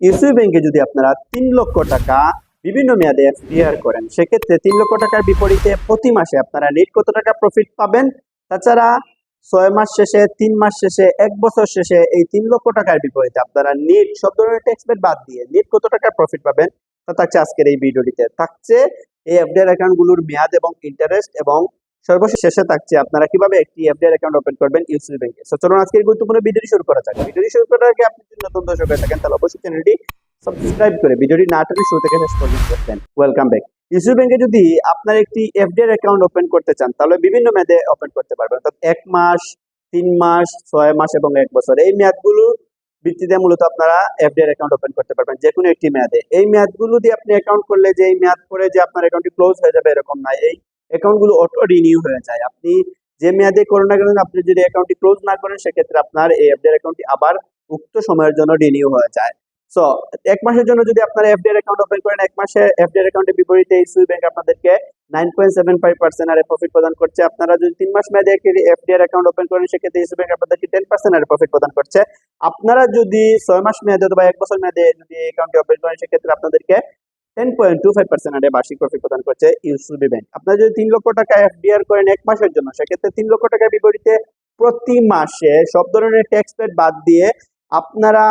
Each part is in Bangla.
ইউসিবি ব্যাংকে যদি আপনারা তিন লক্ষ টাকা বিভিন্ন মেয়াদে এফডিআর করেন, সেক্ষেত্রে তিন লক্ষ টাকার বিপরীতে প্রতি মাসে আপনারা নেট কত টাকা প্রফিট পাবেন? তাছাড়া ছয় মাস শেষে, তিন মাস শেষে, এক বছর শেষে এই তিন লক্ষ টাকার বিপরীতে আপনারা নেট সব ধরনের ট্যাক্স বেট বাদ দিয়ে নেট কত টাকা প্রফিট পাবেন? তা থাকছে আজকের এই ভিডিওটিতে থাকছে এই এফডিআর অ্যাকাউন্টগুলোর মেয়াদ এবং ইন্টারেস্ট এবং সর্বশেষ শেষে থাকছে আপনারা কীভাবে একটি এফডিআর অ্যাকাউন্ট ওপেন করবেন ইউসিবি ব্যাংকে। সো চলুন আজকের গুরুত্বপূর্ণ ভিডিওটি শুরু করা যাক। ভিডিওটি শুরু করার আগে আপনি যদি নতুন দর্শক হয়ে থাকেন, তাহলে অবশ্যই চ্যানেলটি সাবস্ক্রাইব করে ভিডিওটি না টেনে শুরু থেকে শেষ পর্যন্ত দেখবেন। ওয়েলকাম ব্যাক ইউসিবি ব্যাংকে যদি আপনার একটি এফডিআর অ্যাকাউন্ট ওপেন করতে চান, তাহলে বিভিন্ন মেয়াদে ওপেন করতে পারবেন। অর্থাৎ এক মাস, তিন মাস, ছয় মাস এবং এক বছর। এই মেয়াদগুলো ভিত্তিতে মূলত আপনারা এফডিআর অ্যাকাউন্ট ওপেন করতে পারবেন যে কোনো একটি মেয়াদে। এই মেয়াদগুলো দিয়ে আপনি অ্যাকাউন্ট করলে যে এই মেয়াদ পরে যে আপনার অ্যাকাউন্টটি ক্লোজ হয়ে যাবে এরকম নয় এই অ্যাকাউন্টগুলো অটো রিনিউ হয়ে যায়। আপনি যে মেয়াদে করেন না আপনি যদি অ্যাকাউন্টটি ক্লোজ না করেন, সেক্ষেত্রে আপনার এই এফডিআর অ্যাকাউন্টটি আবার উক্ত সময়ের জন্য রিনিউ হয়ে যায়। সো এক মাসের জন্য যদি আপনারা এফডিআর অ্যাকাউন্ট ওপেন করেন, এক মাসে এফডিআর অ্যাকাউন্টের বিপরীতে ইসুই ব্যাংক আপনাদেরকে nine point seven five percent আরে প্রফিট প্রদান করছে। আপনারা যদি তিন মাস মেয়াদে এফডিআর অ্যাকাউন্ট ওপেন করেন, সেক্ষেত্রে ইসুই ব্যাংক আপনাদেরকে টেন পার্সেন্ট আর প্রফিট প্রদান করছে। আপনারা যদি ছয় মাস মেয়াদে অথবা এক বছর মেয়াদে যদি অ্যাকাউন্টটি ওপেন করেন, সেক্ষেত্রে আপনাদেরকে ten point two five percent আরে বার্ষিক প্রফিট প্রদান করছে ইউসুবি ব্যাংক আপনারা যদি তিন লক্ষ টাকা এফডিআর করেন এক মাসের জন্য, সেক্ষেত্রে তিন লক্ষ টাকার বিপরীতে প্রতি মাসে সব ধরনের ট্যাক্স পেড বাদ দিয়ে আপনারা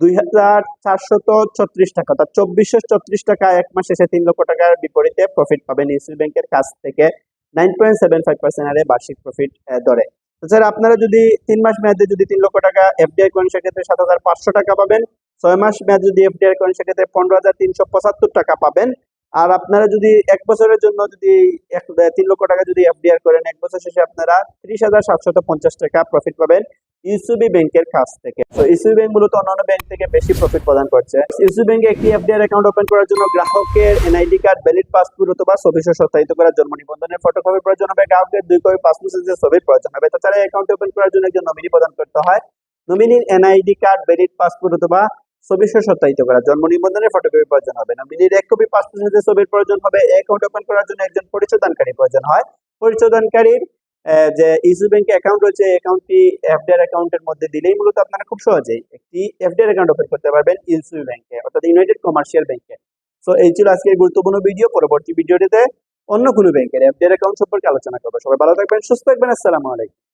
দুই হাজার চারশত ছত্রিশ টাকা, অর্থাৎ চব্বিশশো ছত্রিশ টাকা এক মাস শেষে তিন লক্ষ টাকার বিপরীতে প্রফিট পাবেন ইউসিবি ব্যাংকের কাছ থেকে nine point seven five percent আরে বার্ষিক প্রফিট ধরে। তাছাড়া আপনারা যদি তিন মাস মেয়াদে যদি তিন লক্ষ টাকা এফডিআই করেন, সেক্ষেত্রে সাত হাজার পাঁচশো টাকা পাবেন। ছয় মাস মেয়াদ যদি এফডিআই করেন, সেক্ষেত্রে পনেরো হাজার তিনশো পঁচাত্তর টাকা পাবেন। আর আপনারা যদি এক বছরের জন্য যদি এক তিন লক্ষ টাকা যদি এফডিআর করেন, এক বছর শেষে আপনারা ত্রিশ হাজার সাতশত পঞ্চাশ টাকা প্রফিট পাবেন ইউসিবি ব্যাংকের কাছ থেকে। তো ইউসিবি ব্যাংক মূলত অন্যান্য ব্যাংক থেকে বেশি প্রফিট প্রদান করছে। ইউসিবি ব্যাংকে একটি এফডিআর অ্যাকাউন্ট ওপেন করার জন্য গ্রাহকের এনআইডি কার্ড ভ্যালিড পাসপোর্ট অথবা ছবিশো সত্যায়িত করার জন্ম নিবন্ধনের ফটোকপি প্রয়োজন হবে। গ্রাহকের দুই কপি পাসপোর্ট সাইজের ছবির প্রয়োজন হবে। তাছাড়া অ্যাকাউন্ট ওপেন করার জন্য একজন নমিনি প্রদান করতে হয়। নমিনির এনআইডি কার্ড ভ্যালিড পাসপোর্ট অথবা ছবিশো সত্যায়িত করা। জন্ম নিবন্ধনের ফটোকপি প্রয়োজন হবে নমিনির এক কপি পাসপোর্ট সাইজের ছবির প্রয়োজন হবে। অ্যাকাউন্ট ওপেন করার জন্য একজন পরিচয়দানকারী প্রয়োজন হয়। পরিচয়দানকারীর যে ব্যাংকে অ্যাকাউন্ট রয়েছে অ্যাকাউন্টটি এফডিআর অ্যাকাউন্টের মধ্যে দিলেই মূলত আপনারা খুব সহজেই একটি এফডিআর অ্যাকাউন্ট ওপেন করতে পারবেন ইসু ব্যাংকে, অর্থাৎ ইউনাইটেড কমার্শিয়াল ব্যাংকে সো এই ছিল আজকের গুরুত্বপূর্ণ ভিডিও পরবর্তী ভিডিওটিতে অন্য কোনো ব্যাংকের এফডিআর অ্যাকাউন্ট সম্পর্কে আলোচনা করব। সবাই ভালো থাকবেন, সুস্থ থাকবেন। আসসালামু আলাইকুম।